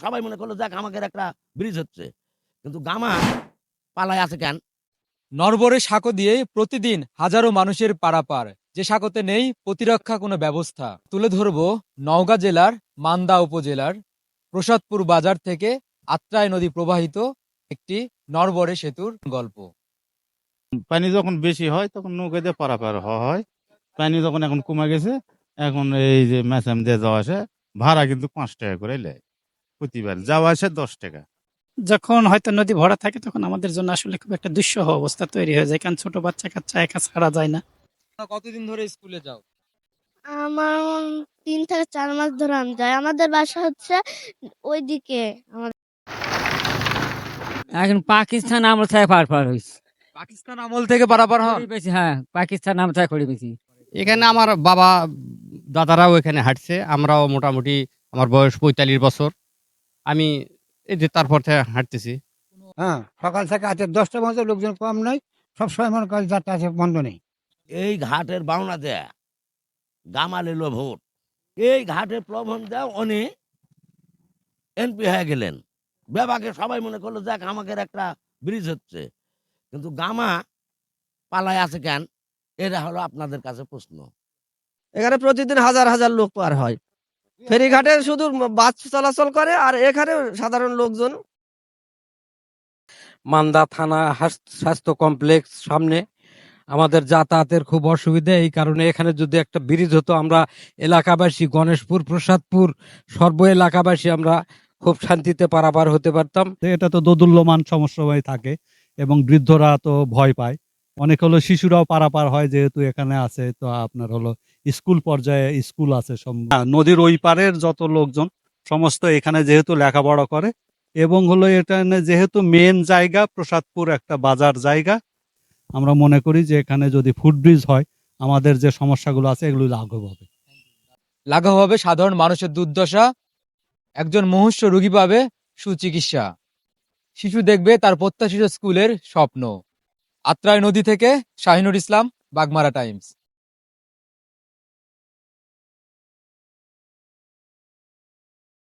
সবাই মনে করল দেখ আমাদের একটা ব্রিজ হচ্ছে। কিন্তু গামা পালায় আছে কেন? নরবরে সাঁকো দিয়ে প্রতিদিন হাজারো মানুষের পারাপার। যে সাঁকোতে নেই প্রতিরক্ষা কোনো ব্যবস্থা। তুলে ধরব নওগাঁ জেলার মান্দা উপজেলার প্রসাদপুর বাজার থেকে আত্রাই নদী প্রবাহিত একটি নরবরে সেতুর গল্প। পানি যখন বেশি হয় তখন নৌকা দিয়ে পারাপার হয়। পানি যখন এখন কমে গেছে এখন এই যে ম্যাসাম দিয়ে যাওয়া আসে ভাড়া কিন্তু পাঁচ টাকা করে নেয় প্রতিবার যাওয়া আসে দশ টাকা। যখন হয়তো নদী ভরা থাকে তখন আমাদের জন্য আসলে খুব একটা দুঃসহ অবস্থা তৈরি হয়ে যায় কারণ ছোট বাচ্চা কাচ্চা একা ছাড়া যায় না। কতদিন ধরে স্কুলে যাও? আমার তিন থেকে চার মাস ধরে আমি যাই। আমাদের বাসা হচ্ছে ওইদিকে। আমাদের এখন পাকিস্তান আমল থেকে পার পার হয়েছে। পাকিস্তান আমল থেকে পারাপার হন? বেশি হ্যাঁ পাকিস্তান আমল থেকে খড়ি বেশি। এখানে আমার বাবা দাদারাও এখানে হাঁটছে আমরাও মোটামুটি আমার বয়স পঁয়তাল্লিশ বছর। আমি এই যে তারপর থেকে হাঁটতেছি। হ্যাঁ সকাল থেকে আছে দশটা পর্যন্ত লোকজন কম নয় সবসময় মনে করেন যাত্রা আছে বন্ধ নেই। এই ঘাটের বাউনা দেয়া গামাল এলো ভোট। এই ঘাটে প্রবন্ধ দেয়া উনি এমপি হয়ে গেলেন। বেবাকে সবাই মনে করল দেখ আমাদের একটা ব্রিজ হচ্ছে। কিন্তু গামা পালায় আছে কেন? এটা হলো আপনাদের কাছে প্রশ্ন। এখানে প্রতিদিন হাজার হাজার লোক পার হয়। ফেরিঘাটে শুধু বাস চলাচল করে আর এখানে সাধারণ লোকজন। মান্দা থানা স্বাস্থ্য কমপ্লেক্স সামনে। আমাদের যাতায়াতের খুব অসুবিধা এই কারণে এখানে যদি একটা ব্রিজ হতো আমরা এলাকাবাসী গণেশপুর প্রসাদপুর সর্ব এলাকাবাসী আমরা খুব শান্তিতে পারাপার হতে পারতাম। এটা তো দোদুল্যমান সমস্যা হয়ে থাকে এবং বৃদ্ধরা তো ভয় পায়। অনেক হলো শিশুরাও পারাপার হয় যেহেতু এখানে আছে, তো আপনার হলো স্কুল পর্যায়ে স্কুল আছে নদীর ওই পারের যত লোকজন, সমস্ত এখানে যেহেতু লেখাপড়া করে এবং হলো এটা যেহেতু মেন জায়গা প্রসাদপুর একটা বাজার জায়গা, আমরা মনে করি যে এখানে যদি ফুটব্রিজ হয়, আমাদের যে সমস্যাগুলো আছে এগুলো লাঘব হবে। লাঘব হবে সাধারণ মানুষের দুর্দশা, একজন মুমূর্ষু রোগী পাবে সুচিকিৎসা। শিশু দেখবে তার প্রত্যাশিত স্কুলের স্বপ্ন। আত্রাই নদী থেকে শাহিনুর ইসলাম বাগমারা টাইমস।